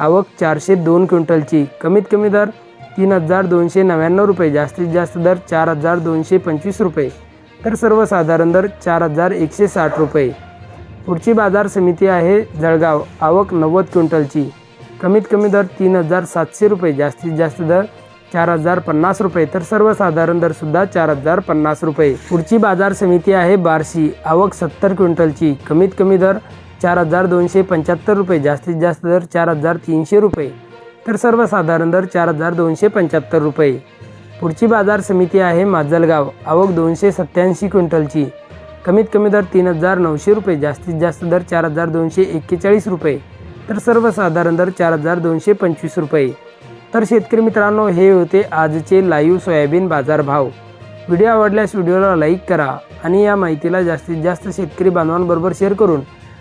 आवक चारशे दोन क्विंटलची. कमीत कमी दर तीन हजार दोनशे नव्याण्णव रुपये. जास्तीत जास्त दर चार हजार दोनशे पंचवीस रुपये. तर सर्वसाधारण दर चार हजार एकशे साठ रुपये. पुढची बाजार समिती आहे जळगाव. आवक नव्वद क्विंटलची. कमीत कमी दर तीन हजार सातशे रुपये. जास्तीत जास्त दर चार हजार पन्नास रुपये. तर सर्वसाधारण दर सुद्धा चार हजार पन्नास रुपये. पुढची बाजार समिती आहे बार्शी. आवक सत्तर क्विंटलची. कमीत कमी दर चार हजार दोनशे पंच्याहत्तर रुपये. जास्तीत जास्त दर चार हजार तीनशे रुपये. तर सर्वसाधारण दर चार हजार दोनशे पंच्याहत्तर रुपये. पुढची बाजार समिती आहे माजलगाव. आवक दोनशे सत्त्याऐंशी क्विंटलची. कमीत कमी दर तीन हजार नऊशे रुपये. जास्तीत जास्त दर चार हजार दोनशे एक्केचाळीस रुपये. तर सर्वसाधारण दर चार हजार दोनशे पंचवीस रुपये. तर शेतकरी मित्रांनो हे होते आजचे लाईव्ह सोयाबीन बाजारभाव. व्हिडिओ आवडल्यास व्हिडिओला लाईक करा आणि या माहितीला जास्तीत जास्त शेतकरी बांधवांबरोबर शेअर करून